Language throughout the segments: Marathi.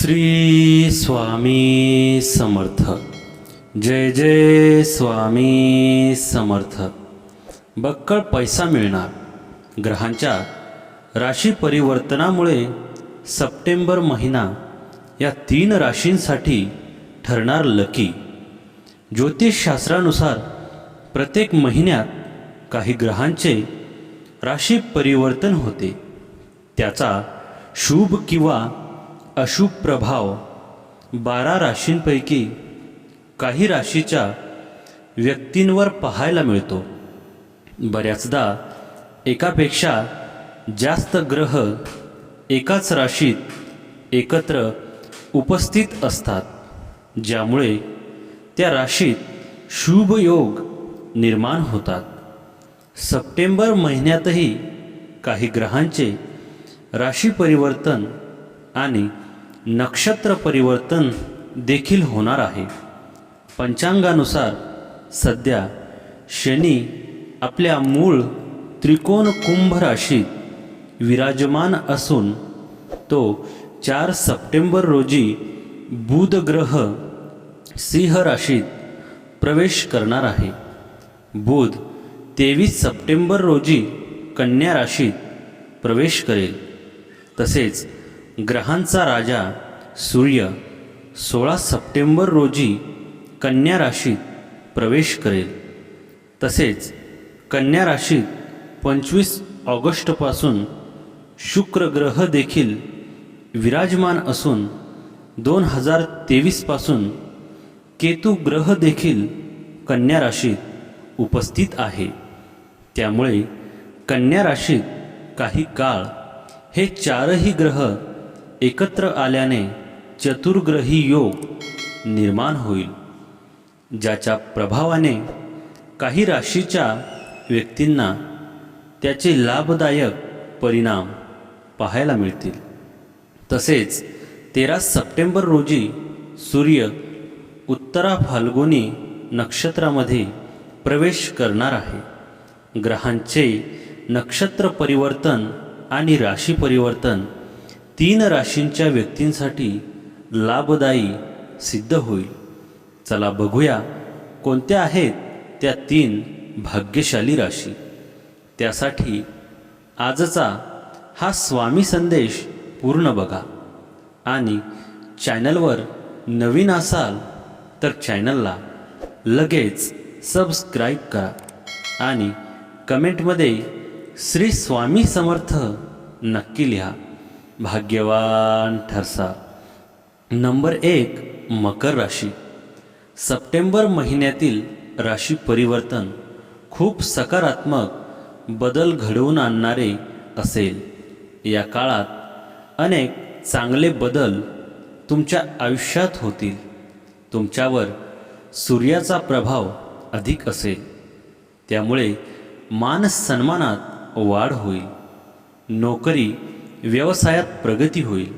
श्री स्वामी समर्थ. जय जय स्वामी समर्थ. बक्कळ पैसा मिळणार. ग्रहांच्या राशी परिवर्तनामुळे सप्टेंबर महिना या तीन राशींसाठी ठरणार लकी. ज्योतिषशास्त्रानुसार प्रत्येक महिन्यात काही ग्रहांचे राशी परिवर्तन होते. त्याचा शुभ किंवा अशुभ प्रभाव बारा राशींपैकी काही राशीच्या व्यक्तींवर पाहायला मिळतो. बऱ्याचदा एकापेक्षा जास्त ग्रह एकाच राशीत एकत्र उपस्थित असतात ज्यामुळे त्या राशीत शुभ योग निर्माण होतात. सप्टेंबर महिन्यातही काही ग्रहांचे राशी परिवर्तन आणि नक्षत्र परिवर्तन देखील होणार आहे. पंचांगानुसार सध्या शनी आपल्या मूळ त्रिकोण कुंभ राशीत विराजमान असून तो चार सप्टेंबर रोजी बुध ग्रह सिंह राशीत प्रवेश करणार आहे. बुध तेवीस सप्टेंबर रोजी कन्या राशीत प्रवेश करेल. तसेच ग्रहांचा राजा सूर्य सोळा सप्टेंबर रोजी कन्या राशीत प्रवेश करेल. तसेच कन्या राशीत पंचवीस ऑगस्टपासून शुक्र ग्रह देखील विराजमान असून दोन हजार तेवीसपासून केतू ग्रह देखील कन्या राशीत उपस्थित आहे. त्यामुळे कन्या राशीत काही काळ हे चारही ग्रह एकत्र आल्याने चतुर्ग्रही योग निर्माण होईल. ज्याच्या प्रभावाने काही राशीच्या व्यक्तींना त्याचे लाभदायक परिणाम पाहायला मिळतील. तसेच तेरा सप्टेंबर रोजी सूर्य उत्तरा फाल्गुनी नक्षत्रामध्ये प्रवेश करणार आहे. ग्रहांचे नक्षत्र परिवर्तन आणि राशी परिवर्तन तीन राशींच्या व्यक्तींसाठी लाभदायी सिद्ध होईल. चला बघूया कोणत्या आहेत त्या तीन भाग्यशाली राशी. त्यासाठी आजचा हा स्वामी संदेश पूर्ण बघा. आणि चॅनलवर नवीन असाल तर चॅनलला लगेच सबस्क्राईब करा आणि कमेंटमध्ये श्री स्वामी समर्थ नक्की लिहा. भाग्यवान ठरसा. नंबर एक मकर राशी. सप्टेंबर महिन्यातील राशी परिवर्तन खूप सकारात्मक बदल घडवून आणणारे असेल. या काळात अनेक चांगले बदल तुमच्या आयुष्यात होतील. तुमच्यावर सूर्याचा प्रभाव अधिक असेल. त्यामुळे मानसन्मानात वाढ होईल. नोकरी व्यवसायात प्रगती होईल.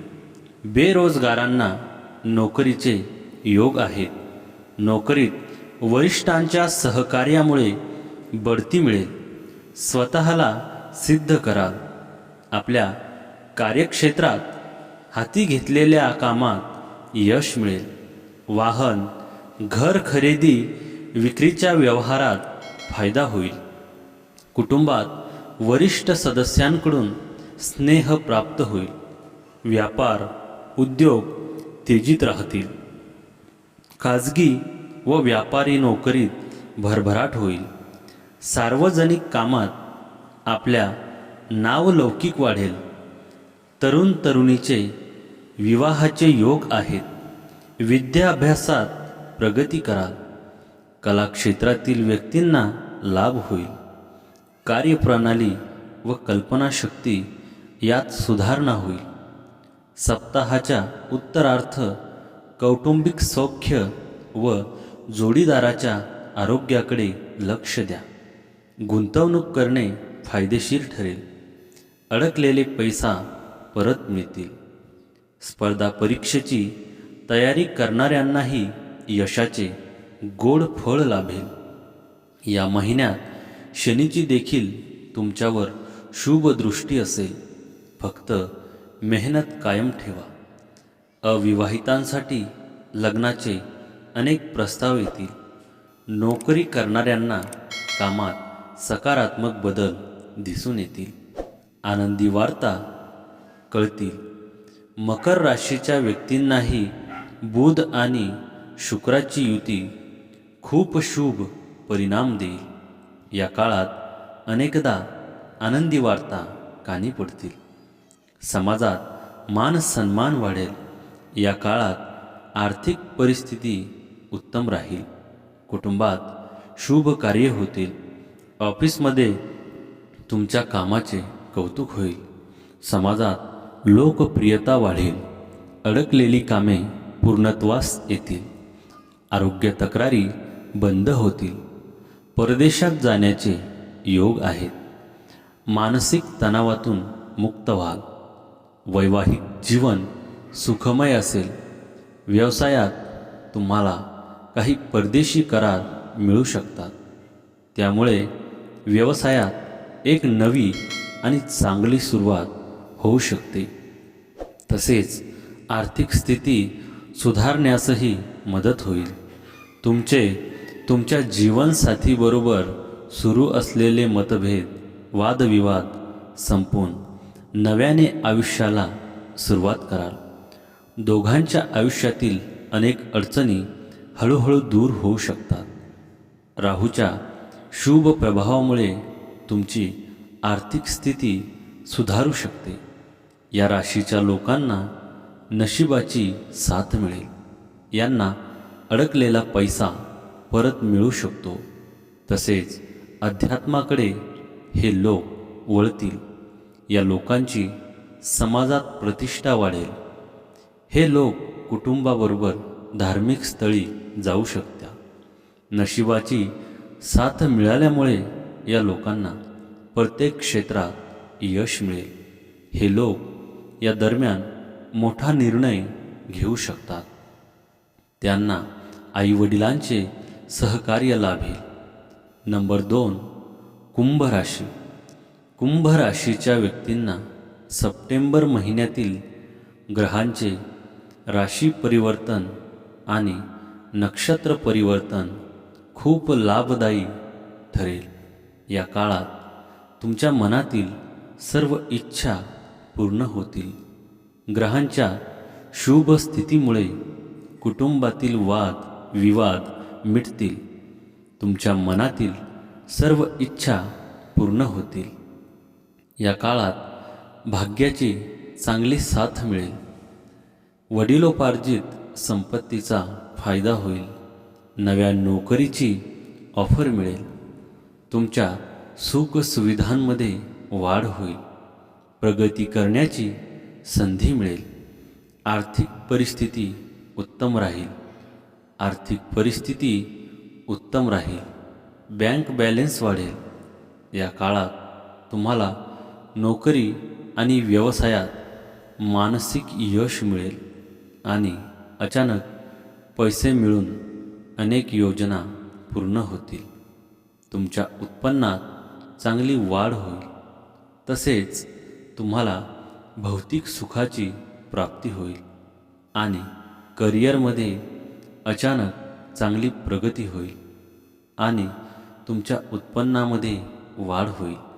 बेरोजगारांना नोकरीचे योग आहेत नोकरीत वरिष्ठांच्या सहकार्यामुळे बढती मिळेल. स्वतःला सिद्ध कराल. आपल्या कार्यक्षेत्रात हाती घेतलेल्या कामात यश मिळेल. वाहन घर खरेदी विक्रीच्या व्यवहारात फायदा होईल. कुटुंबात वरिष्ठ सदस्यांकडून स्नेह प्राप्त होईल. व्यापार उद्योग तेजीत राहतील. खाजगी व व्यापारी नोकरीत भरभराट होईल. सार्वजनिक कामात आपल्या नावलौकिक वाढेल. तरुण तरुणीचे विवाहाचे योग आहेत. विद्याभ्यासात प्रगती कराल. कलाक्षेत्रातील व्यक्तींना लाभ होईल. कार्यप्रणाली व कल्पनाशक्ती यात सुधारणा होईल. सप्ताहाच्या उत्तरार्थ कौटुंबिक सौख्य व जोडीदाराच्या आरोग्याकडे लक्ष द्या. गुंतवणूक करणे फायदेशीर ठरेल. अडकलेले पैसा परत मिळतील. स्पर्धा परीक्षेची तयारी करणाऱ्यांनाही यशाचे गोड फळ लाभेल. या महिन्यात शनीची देखील तुमच्यावर शुभदृष्टी असेल. फक्त मेहनत कायम ठेवा. अविवाहितांसाठी लग्नाचे अनेक प्रस्ताव येतील. नोकरी करणाऱ्यांना कामात सकारात्मक बदल दिसून येतील. आनंदी वार्ता कळतील. मकर राशीच्या व्यक्तींनाही बुध आणि शुक्राची युती खूप शुभ परिणाम देईल. या काळात अनेकदा आनंदी वार्ता कानी पडतील. समाजात मान सन्मान वाढेल. या काळात आर्थिक परिस्थिती उत्तम राहील. कुटुंबात शुभ कार्य होतील. ऑफिसमध्ये तुमच्या कामाचे कौतुक होईल. समाजात लोकप्रियता वाढेल. अडकलेली कामे पूर्णत्वास येतील. आरोग्य तक्रारी बंद होतील. परदेशात जाण्याचे योग आहेत. मानसिक तणावातून मुक्त व्हाल. वैवाहिक जीवन सुखमय असेल. व्यवसायात तुम्हाला काही परदेशी करार मिळू शकतात. त्यामुळे व्यवसायात एक नवी आणि चांगली सुरुवात होऊ शकते. तसेच आर्थिक स्थिती सुधारण्यासही मदत होईल. तुमचे तुमच्या जीवनसाथीबरोबर सुरू असलेले मतभेद वादविवाद संपून नव्याने आयुष्याला सुरुवात कराल. दोघांच्या आयुष्यातील अनेक अडचणी हळूहळू दूर होऊ शकतात. राहूच्या शुभ प्रभावामुळे तुमची आर्थिक स्थिती सुधारू शकते. या राशीच्या लोकांना नशिबाची साथ मिळेल. यांना अडकलेला पैसा परत मिळू शकतो. तसेच अध्यात्माकडे हे लोक वळतील. या लोकांची समाजात प्रतिष्ठा वाढेल. हे लोक कुटुंबाबरोबर धार्मिक स्थळी जाऊ शकत्या. नशिबाची साथ मिळाल्यामुळे या लोकांना प्रत्येक क्षेत्रात यश मिळेल. हे लोक या दरम्यान मोठा निर्णय घेऊ शकतात. त्यांना आईवडिलांचे सहकार्य लाभेल. नंबर दोन कुंभ राशी. कुंभ राशीच्या व्यक्तींना सप्टेंबर महिन्यातील ग्रहांचे राशी परिवर्तन आणि नक्षत्र परिवर्तन खूप लाभदायी ठरेल. या काळात तुमच्या मनातील सर्व इच्छा पूर्ण होतील. ग्रहांच्या शुभ स्थितीमुळे कुटुंबातील वाद विवाद मिटतील. तुमच्या मनातील सर्व इच्छा पूर्ण होतील. या काळात भाग्याची चांगली साथ मिळेल. वडिलोपार्जित संपत्तीचा फायदा होईल. नव्या नोकरीची ऑफर मिळेल. तुमच्या सुखसुविधांमध्ये वाढ होईल. प्रगती करण्याची संधी मिळेल. आर्थिक परिस्थिती उत्तम राहील. आर्थिक परिस्थिती उत्तम राहील. बँक बॅलेन्स वाढेल. या काळात तुम्हाला नोकरी आणि व्यवसायात मानसिक यश मिळेल आणि अचानक पैसे मिळून अनेक योजना पूर्ण होतील. तुमच्या उत्पन्नात चांगली वाढ होईल. तसेच तुम्हाला भौतिक सुखाची प्राप्ती होईल आणि करिअरमध्ये अचानक चांगली प्रगती होईल आणि तुमच्या उत्पन्नामध्ये वाढ होईल.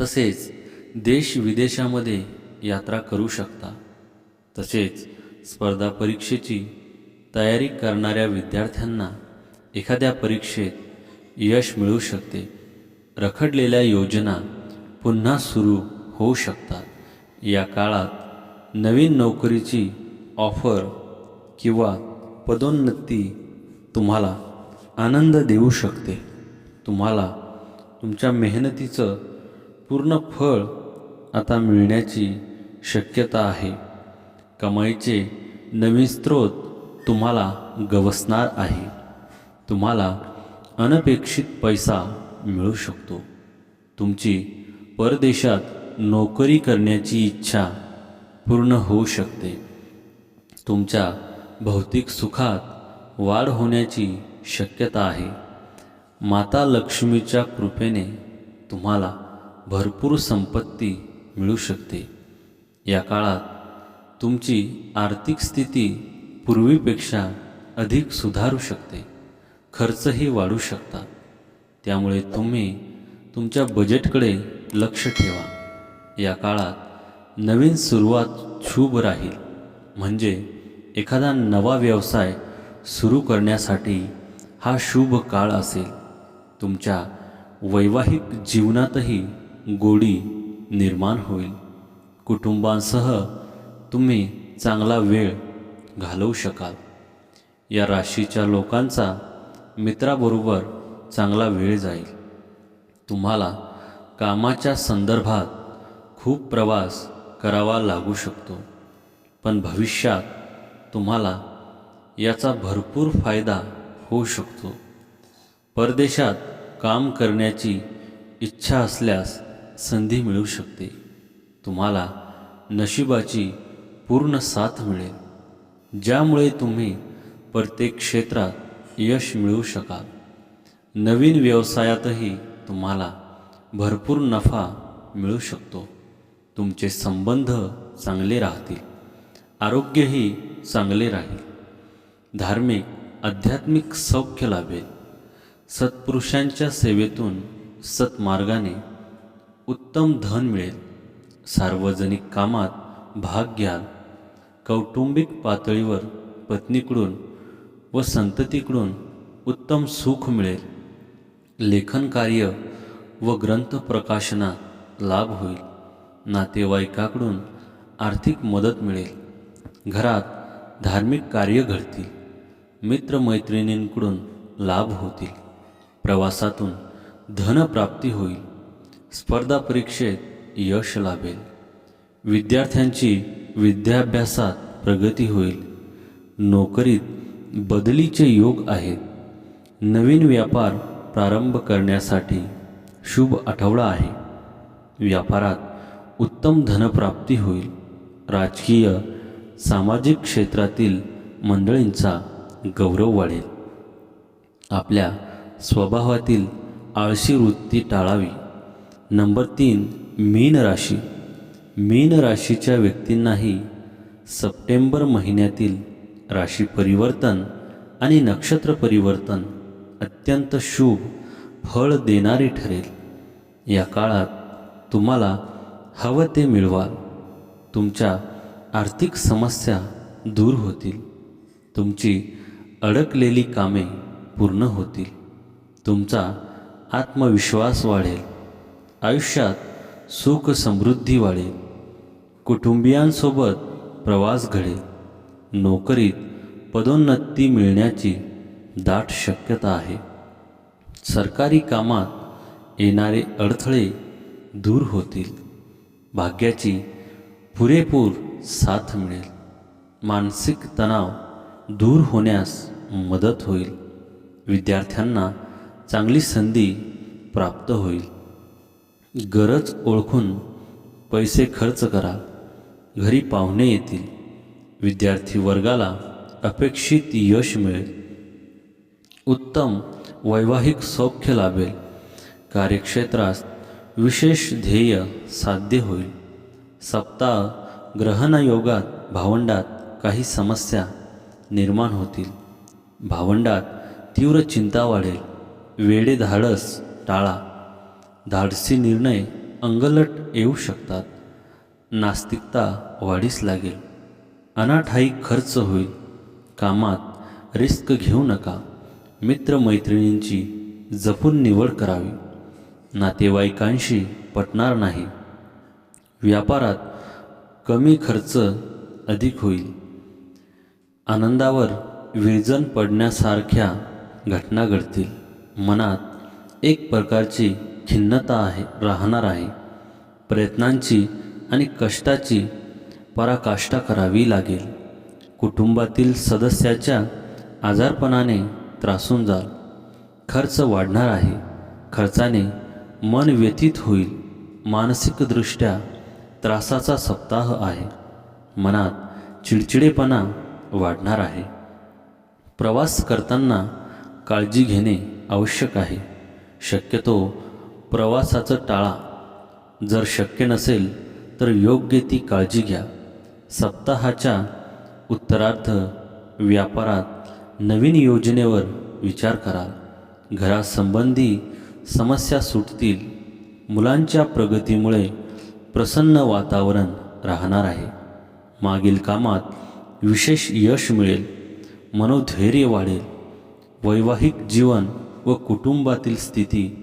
तसेच देश विदेशामध्ये यात्रा करू शकता. तसेच स्पर्धा परीक्षेची तयारी करणाऱ्या विद्यार्थ्यांना एखाद्या परीक्षेत यश मिळू शकते. रखडलेल्या योजना पुन्हा सुरू होऊ शकतात. या काळात नवीन नोकरीची ऑफर किंवा पदोन्नती तुम्हाला आनंद देऊ शकते. तुम्हाला तुमच्या मेहनतीचं पूर्ण फळ आता मिळण्याची शक्यता आहे. कमाईचे नवीन स्रोत तुम्हाला गवसणार आहे. तुम्हाला अनपेक्षित पैसा मिळू शकतो. तुमची परदेशात नोकरी करण्याची इच्छा पूर्ण होऊ शकते. तुमच्या भौतिक सुखात वाढ होण्याची शक्यता आहे. माता लक्ष्मीच्या कृपेने तुम्हाला भरपूर संपत्ती मिळू शकते. या काळात तुमची आर्थिक स्थिती पूर्वीपेक्षा अधिक सुधारू शकते. खर्चही वाढू शकतात. त्यामुळे तुम्ही तुमच्या बजेटकडे लक्ष ठेवा. या काळात नवीन सुरुवात शुभ राहील. म्हणजे एखादा नवा व्यवसाय सुरू करण्यासाठी हा शुभ काळ असेल. तुमच्या वैवाहिक जीवनातही गोडी निर्माण होईल. कुटुंबांसह तुम्ही चांगला वेळ घालवू शकाल. या राशीच्या लोकांचा मित्राबरोबर चांगला वेळ जाईल. तुम्हाला कामाच्या संदर्भात खूप प्रवास करावा लागू शकतो. पण भविष्यात तुम्हाला याचा भरपूर फायदा होऊ शकतो. परदेशात काम करण्याची इच्छा असल्यास संधी मिळू शकते. तुम्हाला नशिबाची पूर्ण साथ मिळेल. ज्यामुळे तुम्ही प्रत्येक क्षेत्रात यश मिळवू शकाल. नवीन व्यवसायातही तुम्हाला भरपूर नफा मिळू शकतो. तुमचे संबंध चांगले राहतील. आरोग्यही चांगले राहील. धार्मिक आध्यात्मिक सौख्य लाभेल. सत्पुरुषांच्या सेवेतून सत्मार्गाने उत्तम धन मिळेल. सार्वजनिक कामात भाग घ्याल कौटुंबिक पातळीवर पत्नीकडून व संततीकडून उत्तम सुख मिळेल. लेखन कार्य व ग्रंथ प्रकाशनात लाभ होईल. नातेवाईकाकडून आर्थिक मदत मिळेल. घरात धार्मिक कार्य घडतील. मित्रमैत्रिणींकडून लाभ होतील. प्रवासातून धनप्राप्ती होईल. स्पर्धा परीक्षेत यश लाभेल. विद्यार्थ्यांची विद्याभ्यासात प्रगती होईल. नोकरीत बदलीचे योग आहेत. नवीन व्यापार प्रारंभ करण्यासाठी शुभ आठवडा आहे. व्यापारात उत्तम धनप्राप्ती होईल. राजकीय सामाजिक क्षेत्रातील मंडळींचा गौरव वाढेल. आपल्या स्वभावातील आळशी वृत्ती टाळावी. नंबर तीन मीन राशी. मीन राशीच्या व्यक्तींनाही सप्टेंबर महिन्यातील राशी परिवर्तन आणि नक्षत्र परिवर्तन अत्यंत शुभ फळ देणारे ठरेल. या काळात तुम्हाला हवं ते मिळवाल. तुमच्या आर्थिक समस्या दूर होतील. तुमची अडकलेली कामे पूर्ण होतील. तुमचा आत्मविश्वास वाढेल. आयुष्यात सुख समृद्धी वाढेल कुटुंबियांसोबत प्रवास घडेल नोकरीत पदोन्नती मिळण्याची दाट शक्यता आहे. सरकारी कामात येणारे अडथळे दूर होतील. भाग्याची पुरेपूर साथ मिळेल. मानसिक तणाव दूर होण्यास मदत होईल. विद्यार्थ्यांना चांगली संधी प्राप्त होईल. गरज ओळखून पैसे खर्च करा. घरी पाहुणे येतील. विद्यार्थी वर्गाला अपेक्षित यश मिळेल. उत्तम वैवाहिक सौख्य लाभेल. कार्यक्षेत्रास विशेष ध्येय साध्य होईल. सप्ताह ग्रहणयोगात भावंडात काही समस्या निर्माण होतील. भावंडात तीव्र चिंता वाढेल. वेडे धाडस टाळा. धाडसी निर्णय अंगलट येऊ शकतात. नास्तिकता वाढीस लागेल. अनाठाई खर्च होईल. कामात रिस्क घेऊ नका. मित्रमैत्रिणींची जपून निवड करावी. नातेवाईकांशी पटणार नाही. व्यापारात कमी खर्च अधिक होईल. आनंदावर विरजन पडण्यासारख्या घटना घडतील. मनात एक प्रकारची खिन्नता आहे राहणार आहे. प्रयत्नांची आणि कष्टाची पराकाष्ठा करावी लागेल. कुटुंबातील सदस्याच्या आजारपणाने त्रासून जाल. खर्च वाढणार आहे. खर्चाने मन व्यथित होईल. मानसिकदृष्ट्या त्रासाचा सप्ताह आहे. मनात चिडचिडेपणा वाढणार आहे. प्रवास करताना काळजी घेणे आवश्यक आहे. शक्यतो प्रवासाचं टाळा. जर शक्य नसेल तर योग्य ती काळजी घ्या. सप्ताहाच्या उत्तरार्ध व्यापारात नवीन योजनेवर विचार करा. घरासंबंधी समस्या सुटतील. मुलांच्या प्रगतीमुळे प्रसन्न वातावरण राहणार आहे. मागील कामात विशेष यश मिळेल. मनोधैर्य वाढेल. वैवाहिक जीवन व कुटुंबातील स्थिती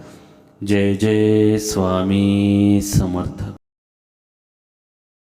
जय जय स्वामी समर्थ.